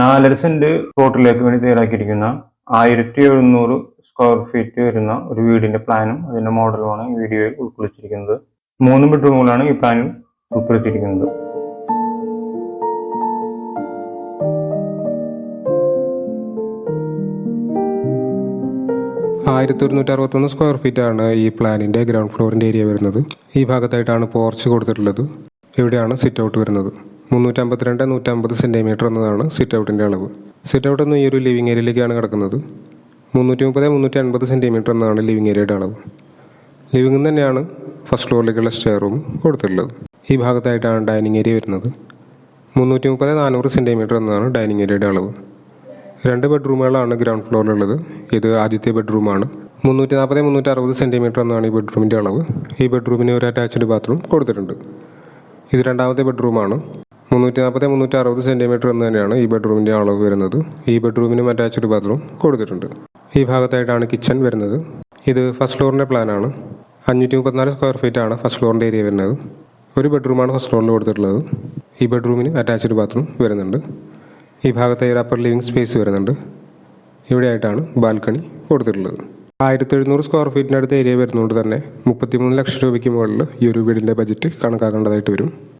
നാലര സെന്റ് പ്ലോട്ടിലേക്ക് വേണ്ടി തയ്യാറാക്കിയിരിക്കുന്ന ആയിരത്തി എഴുന്നൂറ് സ്ക്വയർ ഫീറ്റ് വരുന്ന ഒരു വീടിന്റെ പ്ലാനും അതിന്റെ മോഡലുമാണ് ഈ വീഡിയോയിൽ ഉൾക്കൊള്ളിച്ചിരിക്കുന്നത്. മൂന്ന് ബെഡ്റൂമുകളാണ് ഈ പ്ലാനിൽ ഉൾപ്പെടുത്തിയിരിക്കുന്നത്. ആയിരത്തി ഒരുന്നൂറ്റി അറുപത്തൊന്ന് സ്ക്വയർ ഫീറ്റ് ആണ് ഈ പ്ലാനിന്റെ ഗ്രൗണ്ട് ഫ്ലോറിന്റെ ഏരിയ വരുന്നത്. ഈ ഭാഗത്തായിട്ടാണ് പോർച്ച് കൊടുത്തിട്ടുള്ളത്. ഇവിടെയാണ് സിറ്റ് ഔട്ട് വരുന്നത്. മുന്നൂറ്റമ്പത്തിരണ്ട് നൂറ്റമ്പത് സെന്റിമീറ്റർ എന്നതാണ് സിറ്റ് ഔട്ടിന്റെ അളവ്. സിറ്റ് ഔട്ട് എന്ന് ഈ ഒരു ലിവിങ് ഏരിയയിലേക്കാണ് കിടക്കുന്നത്. മുന്നൂറ്റി മുപ്പത് മുന്നൂറ്റി അൻപത് സെന്റിമീറ്റർ എന്നാണ് ലിവിങ് ഏരിയയുടെ അളവ് ലിവിങ്ങിൽ തന്നെയാണ് ഫസ്റ്റ് ഫ്ലോറിലേക്കുള്ള സ്റ്റെയർ റൂം കൊടുത്തിട്ടുള്ളത്. ഈ ഭാഗത്തായിട്ടാണ് ഡൈനിങ് ഏരിയ വരുന്നത്. മുന്നൂറ്റി മുപ്പത് നാനൂറ് സെന്റിമീറ്റർ എന്നതാണ് ഡൈനിങ് ഏരിയയുടെ അളവ്. രണ്ട് ബെഡ്റൂമുകളാണ് ഗ്രൗണ്ട് ഫ്ലോറിലുള്ളത് ഇത് ആദ്യത്തെ ബെഡ്റൂമാണ് മുന്നൂറ്റി നാൽപ്പത് മുന്നൂറ്റി അറുപത് സെന്റിമീറ്റർ എന്നാണ് ഈ ബെഡ്റൂമിന്റെ അളവ്. ഈ ബെഡ്റൂമിന് ഒരു അറ്റാച്ച്ഡ് ബാത്റൂം കൊടുത്തിട്ടുണ്ട്. ഇത് രണ്ടാമത്തെ ബെഡ്റൂമാണ് മുന്നൂറ്റി നാൽപ്പത്തി മുന്നൂറ്റി അറുപത് സെന്റിമീറ്റർ എന്ന് തന്നെയാണ് ഈ ബെഡ്റൂമിന്റെ അളവ് വരുന്നത്. ഈ ബെഡ്റൂമിനും അറ്റാച്ച്ഡ് ബാത്റൂം കൊടുത്തിട്ടുണ്ട്. ഈ ഭാഗത്തായിട്ടാണ് കിച്ചൺ വരുന്നത്. ഇത് ഫസ്റ്റ് ഫ്ലോറിന്റെ പ്ലാനാണ് അഞ്ഞൂറ്റി മുപ്പത്തിനാല് സ്ക്വയർ ഫീറ്റ് ആണ് ഫസ്റ്റ് ഫ്ലോറിന്റെ ഏരിയ വരുന്നത്. ഒരു ബെഡ്റൂമാണ് ഫസ്റ്റ് ഫ്ലോറിൽ കൊടുത്തിട്ടുള്ളത്. ഈ ബെഡ്റൂമിന് അറ്റാച്ച്ഡ് ബാത്റൂം വരുന്നുണ്ട്. ഈ ഭാഗത്തെ ഒരു അപ്പർ ലിവിംഗ് സ്പേസ് വരുന്നുണ്ട്. ഇവിടെയായിട്ടാണ് ബാൽക്കണി കൊടുത്തിട്ടുള്ളത്. ആയിരത്തി എഴുന്നൂറ് സ്ക്വയർ ഫീറ്റിനടുത്ത് ഏരിയ വരുന്നതുകൊണ്ട് തന്നെ മുപ്പത്തിമൂന്ന് ലക്ഷം രൂപയ്ക്ക് മുകളിൽ ഈ ഒരു വീടിന്റെ ബജറ്റ് കണക്കാക്കേണ്ടതായിട്ട് വരും.